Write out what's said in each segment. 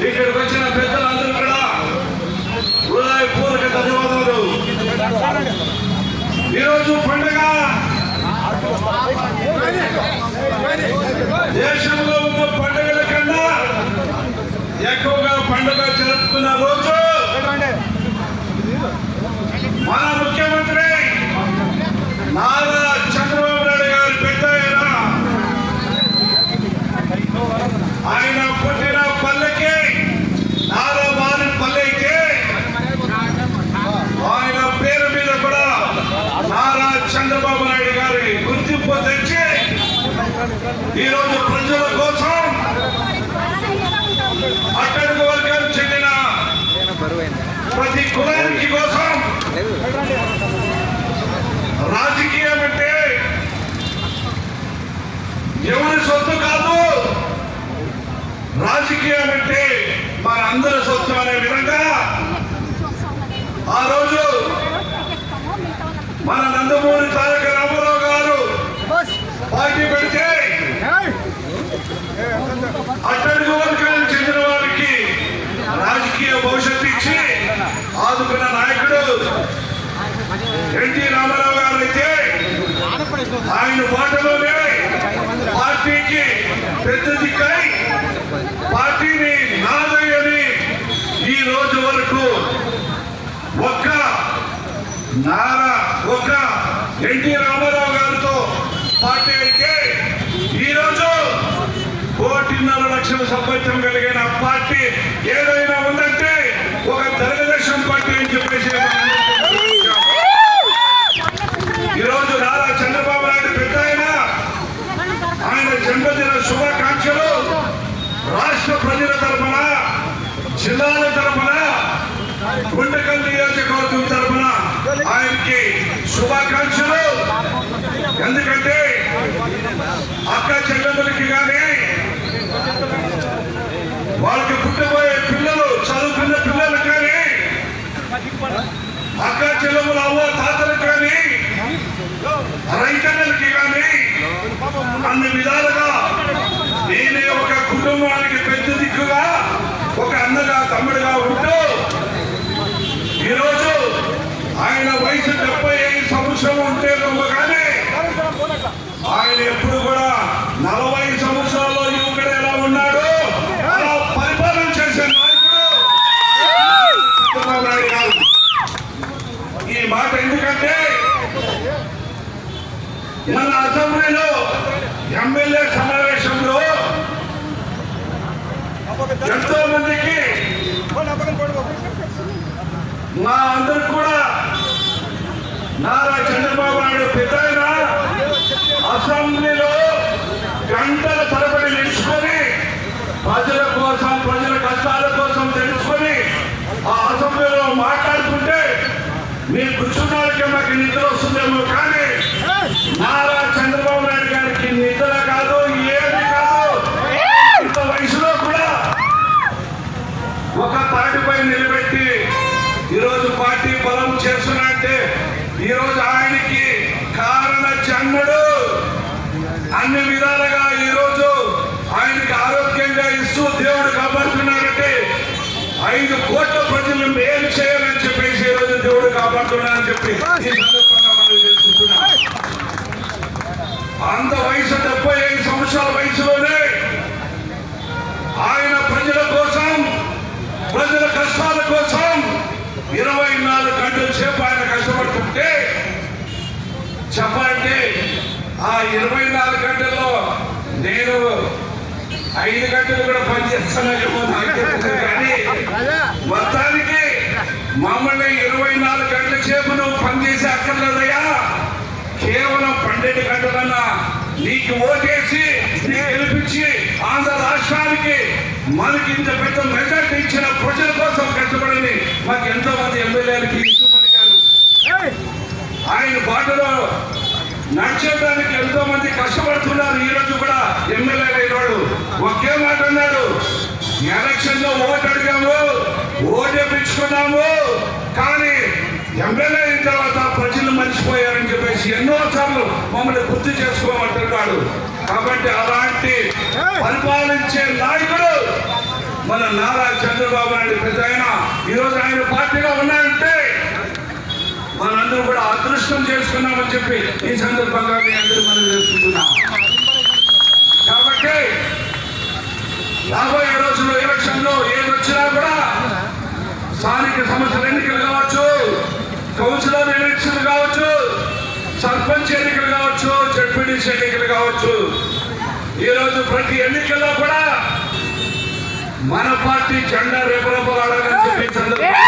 ఇక్కడికి వచ్చిన పెద్దలందరూ కూడా హృదయపూర్వక ధన్యవాదాలు. ఈరోజు పండుగ. దేశంలో ఉన్న పండుగల కన్నా ఎక్కువగా పండుగ జరుపుకున్న రోజు మన ముఖ్యమంత్రి నారా చంద్రబాబు నాయుడు గారు పెద్ద ఆయన ఆయన పుట్టిన పల్లెకి నారా వారి పల్లె అయితే ఆయన పేరు మీద కూడా నారా చంద్రబాబు నాయుడు గారి గుర్తింపు తెచ్చి ఈరోజు ప్రజల కోసం అక్కడికి వర్గానికి చెందిన ప్రతి కులానికి కోసం రాజకీయం అంటే ఎవరి సొత్తు కాదు రాజకీయం అంటే మనందరి సొత్తు అనే విధంగా ఆ రోజు మన నందమూరి తారక రామారావు గారు పార్టీ పెడితే అట్టడుగు వర్గానికి చెందిన వారికి రాజకీయ భవిష్యత్తు ఇచ్చి ఆదుకున్న నాయకుడు ఎన్టీ రామారావు గారు అయితే ఆయన బాటలోనే పార్టీకి పెద్ద దిక్కై పార్టీని నాదయ్యని ఈ రోజు వరకు ఒక్క నారా ఒక ఎన్టీ రామారావు గారితో పార్టీ అయితే ఈ రోజు కోటిన్నర లక్షల సభ్యత్వం కలిగిన పార్టీ ఏదైనా ఉందంటే ఒక తెలుగుదేశం పార్టీ అని చెప్పేసి ఈ రోజు నారా చంద్రబాబు నాయుడు పెద్ద ఆయన ఆయన జన్మదిన శుభాకాంక్షలు రాష్ట్ర ప్రజల తరఫున జిల్లాల తరఫున గుండకల్ నియోజకవర్గం తరఫున ఆయనకి శుభాకాంక్షలు ఎందుకంటే అక్క చెల్లెమ్మలకి కానీ వాళ్ళకి పుట్టబోయే పిల్లలు చదువుకున్న పిల్లలు కానీ అక్క చెల్లెములు అవ్వ తాతలకు కానీ రైతన్నలకి కానీ అన్ని విధాలుగా నేనే ఒక కుటుంబానికి పెద్ద దిక్కుగా ఒక అన్నగా తమ్ముడుగా ఉంటూ ఈరోజు ఆయన వయసు డెబ్బై ఐదు సంవత్సరం ఉంటే కానీ ఆయన ఎప్పుడు కూడా నలభై సంవత్సరాల్లో యువకుడు ఎలా ఉన్నాడు అలా పరిపాలన చేసే నాయకుడు చంద్రబాబు నాయుడు గారు ఈ మాట ఎందుకంటే మన అసెంబ్లీలో ఎమ్మెల్యే సమావేశంలో ఎంతో మందికి మా అందరు కూడా నారా చంద్రబాబు నాయుడు పెద్ద అసెంబ్లీలో గంటల తరబడి నిలుచుకొని ప్రజల కోసం ప్రజల కష్టాల కోసం తెలుసుకొని ఆ అసెంబ్లీలో మాట్లాడుతుంటే మీ కూర్చున్నాళ్ళకి మాకు నిద్ర వస్తుందేమో కానీ నారా చంద్రబాబు నాయుడు గారికి నిద్ర కాదు ఏది కాదు ఇంత వయసులో కూడా ఒక తాటిపై నిలబెట్టి ఈరోజు పార్టీ బలం చేస్తున్నట్టే ఈరోజు ఆయనకి కారణ జన్ముడు అన్ని విధాలుగా రోజు ఆయనకి ఆరోగ్యంగా ఇస్తూ దేవుడు కాపాడుతున్నాడంటే ఐదు కోట్ల ప్రజలు మేలు చేయాలని చెప్పేసి రోజు దేవుడు కాపాడుతున్నాడని చెప్పి ఈ సందర్భంగా మనం చేసుకుంటున్నాం అంత వయసు డెబ్బై ఐదు సంవత్సరాల వయసులోనే ఆయన ప్రజల కోసం ప్రజల కష్టాల కోసం ఇరవై నాలుగు గంటల సేపు ఆయన కష్టపడుతుంటే చెప్పాలంటే ఆ ఇరవై నాలుగు గంటల్లో నేను ఐదు గంటలు కూడా తెలియదు కానీ మొత్తానికి మమ్మల్ని ఇరవై నాలుగు గంటల సేపు నువ్వు పనిచేసే అక్కర్లేదయ్యా. కేవలం పన్నెండు గంటలన్నా నీకు ఓటేసి గెలిపించి మనకి ఇంత పెద్ద మెజార్టీ ఇచ్చిన ప్రజల కోసం కష్టపడని మాకు ఎంతో మంది ఎమ్మెల్యేలకి ఇష్టపడిగారు ఆయన బాటలో నడిచేయడానికి ఎంతో మంది కష్టపడుతున్నారు. ఈ రోజు కూడా ఎమ్మెల్యే అయినాడు ఒకే మాట అన్నాడు. ఎలక్షన్లో ఓటు అడిగాము ఓటు వేయించుకున్నాము కానీ ఎమ్మెల్యే అయిన తర్వాత ప్రజలు మర్చిపోయారని చెప్పేసి ఎన్నో సార్లు మమ్మల్ని గుర్తు చేసుకోమంటున్నాడు. కాబట్టి అలాంటి పరిపాలించే నాయకుడు మన నారా చంద్రబాబు నాయుడు. పెద్ద ఆయన ఈరోజు ఆయన పార్టీలో ఉన్నాయంటే మనందరూ కూడా అదృష్టం చేసుకున్నామని చెప్పి ఈ సందర్భంగా మీ అందరూ మనం చేసుకుంటున్నాం కాబట్టి రాబోయే రోజుల్లో ఎలక్షన్లో ఏది వచ్చినా కూడా స్థానిక సంస్థల ఎన్నికలు కావచ్చు కౌన్సిలర్ ఎలక్షన్లు కావచ్చు సర్పంచ్ ఎన్నికలు కావచ్చు జడ్పీటీసీ ఎన్నికలు కావచ్చు. ఈ రోజు ప్రతి ఎన్నికల్లో కూడా మన పార్టీ జెండా రేపరపలాడాలని చెప్పి ఈ సందర్భంగా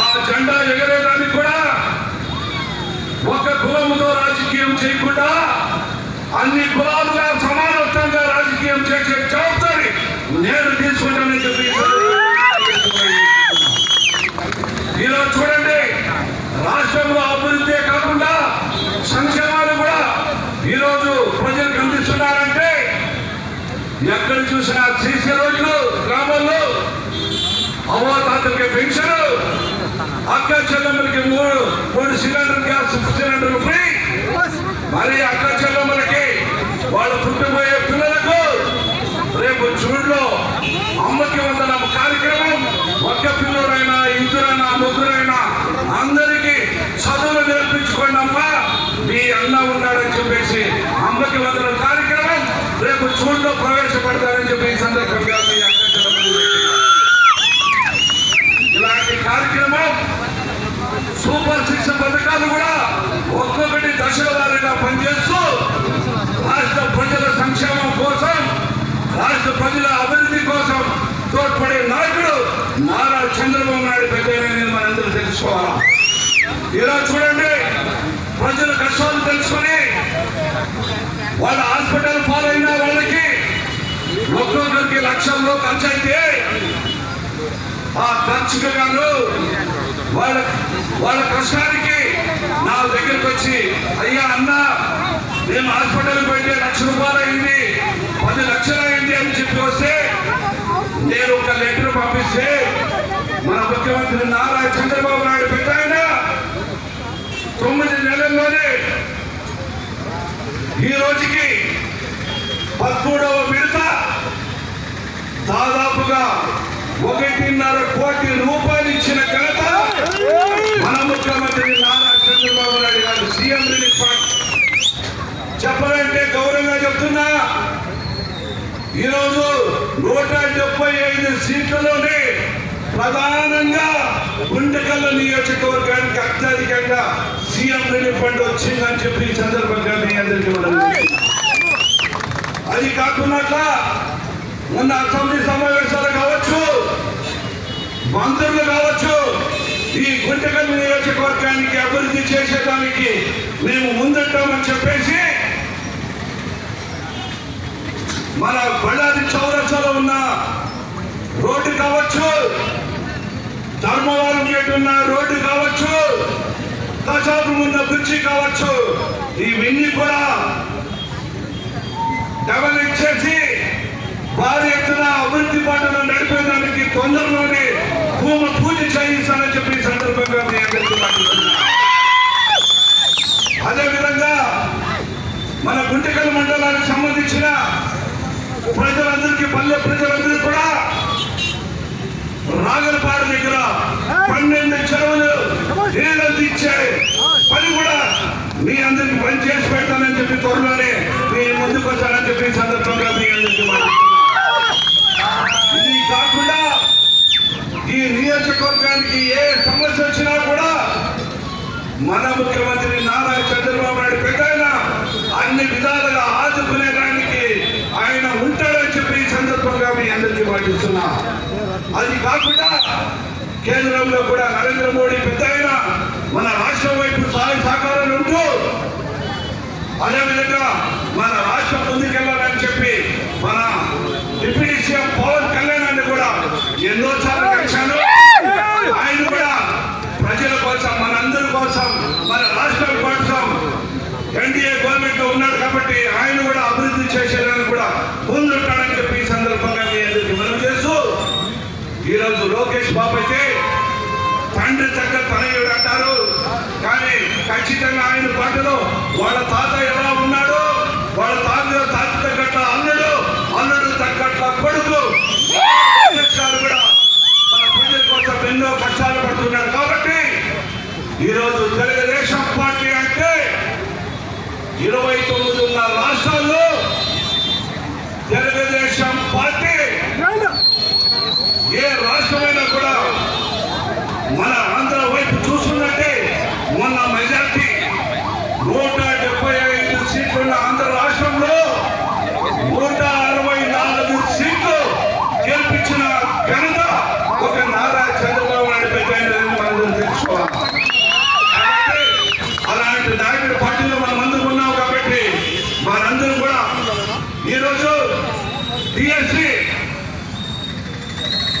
ఆ జెండా ఎగరేయడానికి కూడా ఒక కులముతో రాజకీయం చేయకుండా అన్ని కులాలుగా సమానత్వంగా రాజకీయం చేసే జవాబారి నేను తీసుకుంటానని చెప్పి ఈ సందర్భంగా ఈరోజు చూడండి రాష్ట్రంలో అభివృద్ధి కాకుండా సంక్షేమాలు కూడా ఈరోజు ప్రజలకు అందిస్తున్నారంటే ఎక్కడ చూసినా సీసీ రోడ్లు గ్రామాల్లో అవ్వాతాతలకి పెన్షన్ అక్క చెల్లెమ్మలకి మూడు మూడు సిలిండర్ గ్యాస్ సిలిండర్ ఫ్రీ మరి అక్క చెల్లెమ్మలకి వాళ్ళు పుట్టిపోయే పిల్లలకు రేపు జూన్లో అమ్మకి వందనం కార్యక్రమం ఒక్క పిల్లడైనా ఇద్దరైనా ముగ్గురైనా అందరికీ చదువులు నేర్పించుకోండి అమ్మా మీ అన్న ఉన్నాడని చెప్పేసి అమ్మకి వందనం కార్యక్రమం రేపు జూన్లో ప్రవేశపెడతారని చెప్పి ఈ సందర్భంగా మీ అక్క చెల్లెమ్మలు ఇలాంటి కార్యక్రమం సూపర్ సిక్స్ పథకాలు కూడా ఒక్కొక్కటి దశల వారీగా పనిచేస్తూ రాష్ట్ర ప్రజల సంక్షేమం కోసం రాష్ట్ర ప్రజల అభివృద్ధి కోసం తోడ్పడే నాయకుడు నారా చంద్రబాబు నాయుడు పెద్ద మనందరూ తెలుసుకోవాలి ఇలా చూడండి ప్రజల కష్టాలు తెలుసుకొని వాళ్ళ హాస్పిటల్ పాలైన వాళ్ళకి ఒక్కొక్కరికి లక్షల్లో ఖర్చు అయితే ఆ ఖర్చుకు గాను వాళ్ళ వాళ్ళ కష్టానికి నా దగ్గరికి వచ్చి అయ్యా అన్న మేము హాస్పిటల్ పోయితే లక్ష రూపాయలు అయింది పది లక్షలు అయింది అని చెప్పి వస్తే నేను ఒక లెటర్ పంపిస్తే మన ముఖ్యమంత్రి నారా చంద్రబాబు నాయుడు పెట్టాయన తొమ్మిది నెలల్లోనే ఈ రోజుకి పదమూడవ విడత దాదాపుగా ఒకటిన్నర కోటి రూపాయలు ఇచ్చిన ఘనత మన ముఖ్యమంత్రి నారా చంద్రబాబు నాయుడు గారు సీఎం రిలీఫ్ ఫండ్. చెప్పాలంటే గౌరవంగా చెప్తున్నా ఈరోజు నూట డెబ్బై ఐదు సీట్లలోనే ప్రధానంగా గుండెకల్ల నియోజకవర్గానికి అత్యధికంగా సీఎం రిలీఫ్ ఫండ్ వచ్చిందని చెప్పి ఈ సందర్భంగా మీ అందరికీ అది కాకుండా మొన్న అసెంబ్లీ సమావేశాలు కావచ్చు మంత్రులు కావచ్చు ఈ గుంటకల్ నియోజకవర్గానికి అభివృద్ధి చేసేదానికి మేము ముందుంటామని చెప్పేసి మన బళ్ళారి చౌరస్తాలో ఉన్న రోడ్డు కావచ్చు ధర్మవరం గేట్ ఉన్న రోడ్డు కావచ్చు కసాపు ఉన్న బ్రిడ్జి కావచ్చు ఇవన్నీ కూడా డెవలప్ ఇచ్చేసి వారి ఎత్తున అభివృద్ధి పాటను నడిపేదానికి తొందరలోనే భూమి పూజ చేయిస్తానని చెప్పి సందర్భంగా మీ అందరికీ అదేవిధంగా మన గుంటకల్ మండలానికి సంబంధించిన ప్రజలందరికీ పల్లె ప్రజలందరికీ కూడా రాగలపాడు దగ్గర పన్నెండు చెరువులు నీళ్ళు పని కూడా మీ అందరికి పని చేసి పెడతానని చెప్పి త్వరలోనే మీ ముందుకు వచ్చానని చెప్పి సందర్భంగా ನೋಡಿ ఖచ్చితంగా ఆయన పాటలో వాళ్ళ తాత ఎలా ఉన్నాడు వాళ్ళ తాత తాత తగ్గట్ల అల్లుడు అల్లుడు తగ్గట్ల కొడుకు అధ్యక్షులు కూడా మన ప్రజల కోసం ఎన్నో కష్టాలు పడుతున్నారు కాబట్టి ఈరోజు తెలుగుదేశం పార్టీ అంటే ఇరవై తొమ్మిది ఉన్న రాష్ట్రాల్లో తెలుగుదేశం పార్టీ ఏ రాష్ట్రమైనా కూడా మన ఆంధ్ర వైపు చూస్తున్నట్టే మొన్న మెజార్టీ నూట డెబ్బై ఐదు సీట్లున్న ఆంధ్ర రాష్ట్రంలో నూట అరవై నాలుగు సీట్లు గెలిపించిన ఘనత ఒక నారా చంద్రబాబు నాయుడు పెట్టాయని మనం తెలుసుకోవాలి కాబట్టి అలాంటి నాయకుడి పార్టీలో మనం అందరం ఉన్నాం కాబట్టి మనందరం కూడా ఈరోజు టిఎస్సి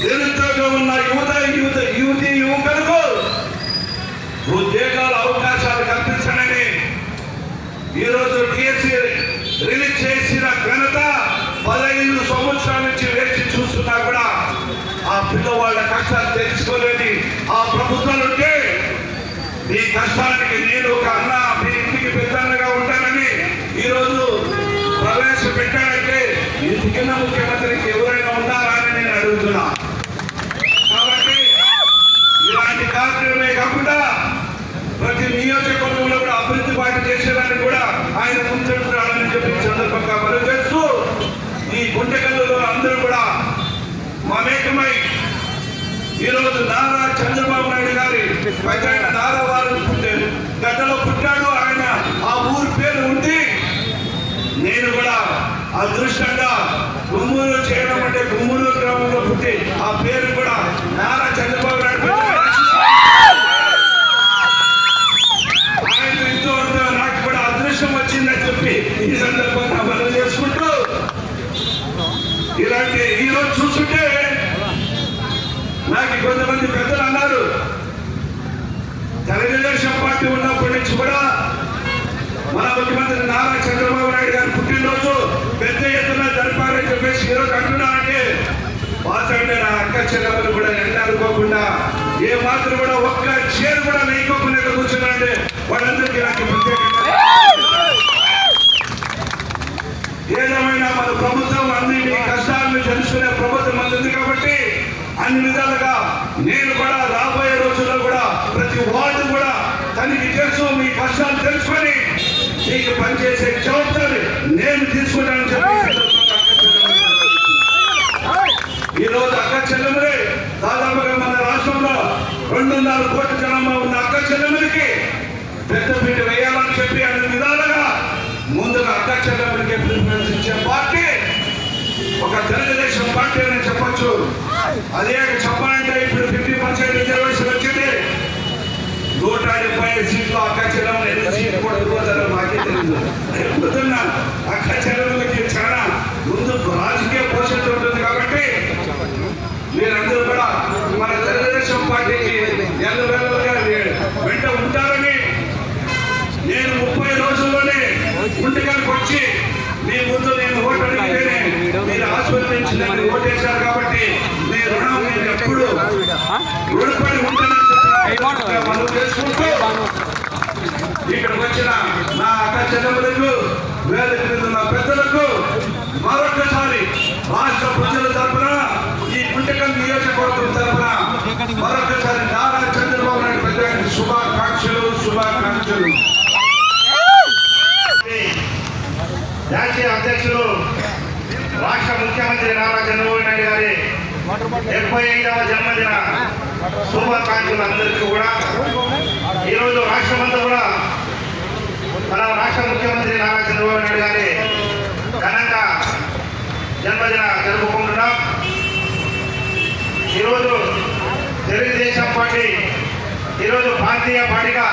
నిరుద్యోగం ఉన్న యువత యువత యువతి యువకులకు ఉద్యోగాల అవకాశాలు కల్పించడని ఈరోజు టిఎస్సి రిలీజ్ చేసిన ఘనత పదహైదు సంవత్సరాల నుంచి వేచి చూస్తున్నా కూడా ఆ పిల్లవాళ్ళ కష్టాలు తెలుసుకోలేని ఆ ప్రభుత్వాలు ఉంటే నీ కష్టానికి నేను ఒక అన్న మీ ఇంటికి పెద్దన్నగా ఉంటానని ఈరోజు ప్రవేశపెట్టాడంటే ఇంటికిన్న ముఖ్యమంత్రికి ఎవరు ఉన్నారా అని నేను అడుగుతున్నా కాబట్టి ఇలాంటి కార్యక్రమమే కాకుండా ప్రతి నియోజకవర్గంలో కూడా అభివృద్ధి పాటు చేసేదానికి కూడా ఆయన ముందుంటున్నాడని చెప్పి ఈ సందర్భంగా మనం చేస్తూ ఈ గుంటకల్లో అందరూ కూడా మమేకమై ఈరోజు నారా చంద్రబాబు నాయుడు గారి పెద్ద నారా వారు పుట్టారు గడ్డలో పుట్టాడు ఆయన. ఆ ఊరి పేరు ఉంది నేను కూడా అదృష్టంగా గుమ్మూరు చేయడం అంటే గుమ్మూరు గ్రామంలో పుట్టి ఆ పేరు కూడా నారా చంద్రబాబు నాయుడు ఆయన ఎంతో నాకు కూడా అదృష్టం వచ్చిందని చెప్పి ఈ సందర్భంగా మనం చేసుకుంటూ ఇలాంటి ఈరోజు చూస్తుంటే నాకు కొంతమంది పెద్ద అన్నారు తెలుగుదేశం పార్టీ ఉన్నప్పటి నుంచి కూడా మన ముఖ్యమంత్రి నారా చంద్రబాబు నాయుడు గారి పుట్టినరోజు పెద్ద ఎత్తున జరపాలని చెప్పేసి ఈరోజు అంటున్నానంటే మాత్రమే నా అక్క చెల్లెమ్మలు కూడా ఎండాడుకోకుండా ఏ మాత్రం కూడా ఒక్క చీర కూడా నెయ్యకోకుండా ఇక్కడ కూర్చున్నారంటే వాళ్ళందరికీ నాకు ప్రత్యేకంగా ఏదేమైనా మన ప్రభుత్వం అన్ని మీ కష్టాలను తెలుసుకునే ప్రభుత్వం అందింది కాబట్టి అన్ని విధాలుగా నేను కూడా రాబోయే రోజుల్లో కూడా ప్రతి వార్డు కూడా తనకి తెలుసు మీ కష్టాలు తెలుసుకొని మీకు పనిచేసే జవాబాదారి నేను తీసుకుంటానని చెప్పి ఈ సందర్భంగా అక్క చెల్లెమ్మలకు ఈ రోజు అక్క చెల్లెమ్మలే దాదాపుగా మన రాష్ట్రంలో రెండున్నర కోట్ల జనాభా ఉన్న అక్క చెల్లెమ్మలకి పెద్ద పీట వేయాలని చెప్పి అన్ని విధాలుగా ముందుగా అక్క చెల్లెమ్మలకి ప్రిఫరెన్స్ ఇచ్చే పార్టీ ఒక తెలుగుదేశం పార్టీ అని చెప్పొచ్చు అదే చెప్పాలంటే ఇప్పుడు ఫిఫ్టీ పర్సెంట్ రిజర్వేషన్ వచ్చింది నూట డెబ్బై ఐదు సీట్లు అక్క చెల్లెమ్మలు ఎన్ని సీట్లు కూడా ఇవ్వతారో మాకే తెలియదు పొద్దున్న అక్క చెల్లెమ్మలకి చాలా ముందు రాజకీయ భవిష్యత్తు ఉంటుంది కాబట్టి మీరందరూ కూడా మన తెలుగుదేశం పార్టీకి ఎల్లవేళలుగా వెంట ఉంటారని నేను ముప్పై రోజుల్లోనే ముందుగానికి వచ్చి మీ ముందు నేను ఓటు అడిగితేనే మీరు ఆశీర్వదించి నన్ను ఓటేశారు కాబట్టి మీ రుణం నేను ఎప్పుడు రుణపడి ఉంటానని చెప్పి మనం చేసుకుంటూ ఇక్కడికి వచ్చిన నా అక్క చెల్లెములకు వేదిక మీద ఉన్న పెద్దలకు మరొకసారి రాష్ట్ర ప్రజల తరపున ఈ గుంటకల్ నియోజకవర్గం తరపున వచ్చారు. నారా చంద్రబాబు నాయుడు పెద్ద శుభాకాంక్షలు శుభాకాంక్షలు. జాతీయ అధ్యక్షులు రాష్ట్ర ముఖ్యమంత్రి నారా చంద్రబాబు నాయుడు గారి డెబ్బై ఐదవ జన్మదిన శుభాకాంక్షలు అందరికీ కూడా. ఈరోజు రాష్ట్రమంతా కూడా మన రాష్ట్ర ముఖ్యమంత్రి నారా చంద్రబాబు నాయుడు గారి ఘనంగా జన్మదిన జరుపుకుంటున్నాం. ఈరోజు తెలుగుదేశం పార్టీ ఈరోజు భారతీయ పార్టీగా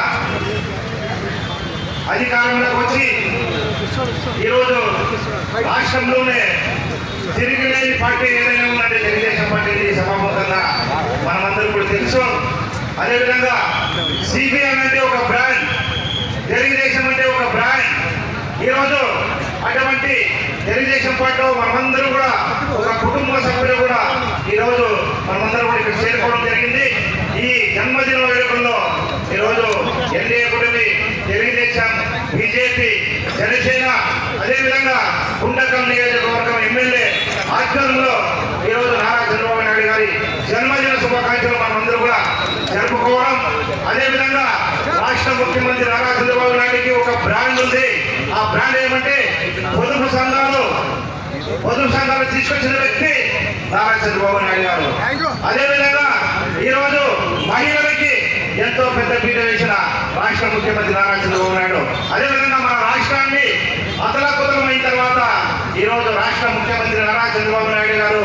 అధికారంలోకి వచ్చి ఈరోజు రాష్ట్రంలోనే తిరిగిలేని పార్టీ ఏదైనా ఉందంటే తెలుగుదేశం పార్టీ సభాముఖంగా మనమందరూ కూడా తెలుసు. అదేవిధంగా సిపిఎం అంటే ఒక బ్రాండ్ తెలుగుదేశం అంటే ఒక బ్రాండ్. ఈరోజు అటువంటి తెలుగుదేశం పార్టీలో మనమందరం కూడా ఒక కుటుంబ సభ్యులు కూడా ఈరోజు మనమందరం కూడా ఇక్కడ చేరుకోవడం జరిగింది. ఈ జన్మదిన వేడుకల్లో ఈరోజు ఎన్డీఏ కుటుంబి తెలుగుదేశం బీజేపీ జనసేన అదేవిధంగా గుండకం నియోజకవర్గం ఎమ్మెల్యే ఆధ్వర్యంలో ఈరోజు నారా చంద్రబాబు నాయుడు గారి జన్మదిన శుభాకాంక్షలు మనమందరూ కూడా జరుపుకోవడం. అదేవిధంగా రాష్ట్ర ముఖ్యమంత్రి నారా చంద్రబాబు నాయుడికి ఒక బ్రాండ్ ఉంది. ఆ బ్రాండ్ ఏమంటే పొదుపు సంఘాలు పొదుపు సంఘాలు తీసుకొచ్చిన వ్యక్తి నారా చంద్రబాబు నాయుడు గారు. అదేవిధంగా ఈరోజు మహిళలకి ఎంతో పెద్ద పీట వేసిన రాష్ట్ర ముఖ్యమంత్రి నారా చంద్రబాబు నాయుడు. అదేవిధంగా మన రాష్ట్రాన్ని అతలాకుతలమైన తర్వాత ఈరోజు రాష్ట్ర ముఖ్యమంత్రి నారా చంద్రబాబు నాయుడు గారు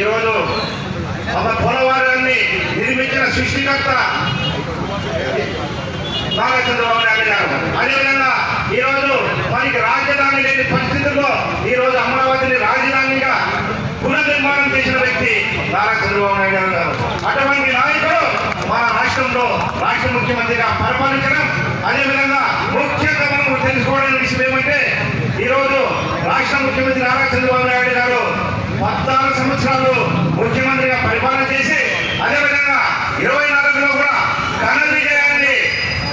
ఈరోజు ఒక పోలవరాన్ని నిర్మించిన సృష్టికర్త నారా చంద్రబాబు నాయుడు గారు. అదేవిధంగా ఈ రోజు మనకి రాజధాని లేని పరిస్థితుల్లో ఈ రోజు అమరావతిని రాజధానిగా పునర్నిర్మాణం చేసిన వ్యక్తి నారా చంద్రబాబు నాయుడు గారు అటువంటి నాయకుడు మన రాష్ట్రంలో రాష్ట్ర ముఖ్యమంత్రిగా పరిపాలించడం అదేవిధంగా ముఖ్యంగా మనం తెలుసుకోవడానికి విషయం ఏమంటే ఈ రోజు రాష్ట్ర ముఖ్యమంత్రి నారా చంద్రబాబు నాయుడు గారు పద్నాలుగు సంవత్సరాలు ముఖ్యమంత్రిగా పరి చేసి అదేవిధంగా ఇరవై నాలుగులో కూడా ఘన విజయాన్ని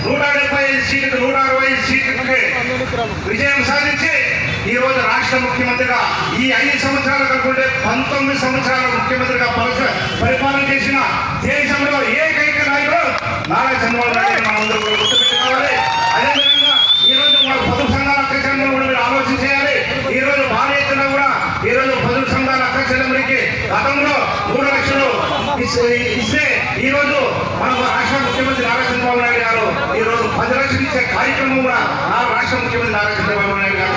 నూట డెబ్బై ఐదు సీట్లకు నూట అరవై ఐదు సీట్లకి విజయం సాధించి ఈ రోజు రాష్ట్ర ముఖ్యమంత్రిగా ఈ ఐదు సంవత్సరాలు కనుకుంటే పంతొమ్మిది సంవత్సరాల ముఖ్యమంత్రిగా పలక- పరిపాలన చేసిన దేశంలో ఏకైక నాయకుడు నారా చంద్రబాబు నాయుడు మనం అందరూ కూడా గుర్తుపెట్టుకోవాలి. అదేవిధంగా ఈ రోజు మన పొదుపు సంఘాల అక్క చెల్లెమ్మలు కూడా మీరు ఆలోచన చేయాలి. ఈ రోజు భారీ ఎత్తున కూడా ఈ రోజు పొదుపు సంఘాల అక్క చెల్లెమ్మలకి గతంలో మూడు లక్షలు ఇస్- ఇస్తే ఈ రోజు మన రాష్ట్ర ముఖ్యమంత్రి నారా చంద్రబాబు నాయుడు గారు ఈ రోజు పది లక్షలు ఇచ్చే కార్యక్రమం కూడా ఆ రాష్ట్ర ముఖ్యమంత్రి నారా చంద్రబాబు నాయుడు గారు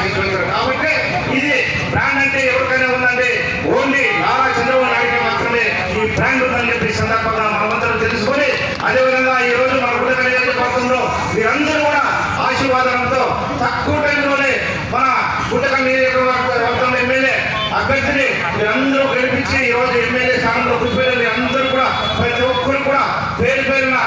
కాబట్టి ఇది బ్రాండ్ అంటే ఎవరికైనా ఉందంటే ఓన్లీ నారా చంద్రబాబు నాయుడు మాత్రమే ఈ బ్రాండ్ ఉందని చెప్పి సందర్భంగా మనమంతరం తెలుసుకొని అదేవిధంగా ఈ రోజు మన గుండె నియోజకవర్గంలో మీరందరూ కూడా ఆశీర్వాదంతో తక్కువ టైంలోనే మన గుండెక ఎమ్మెల్యే అభ్యర్థిని మీరందరూ గెలిపించి ఈ రోజు ఎమ్మెల్యే స్థానంలో కూర్చోలేదు అందరూ కూడా ప్రతి ఒక్కరు కూడా పేరు పేరున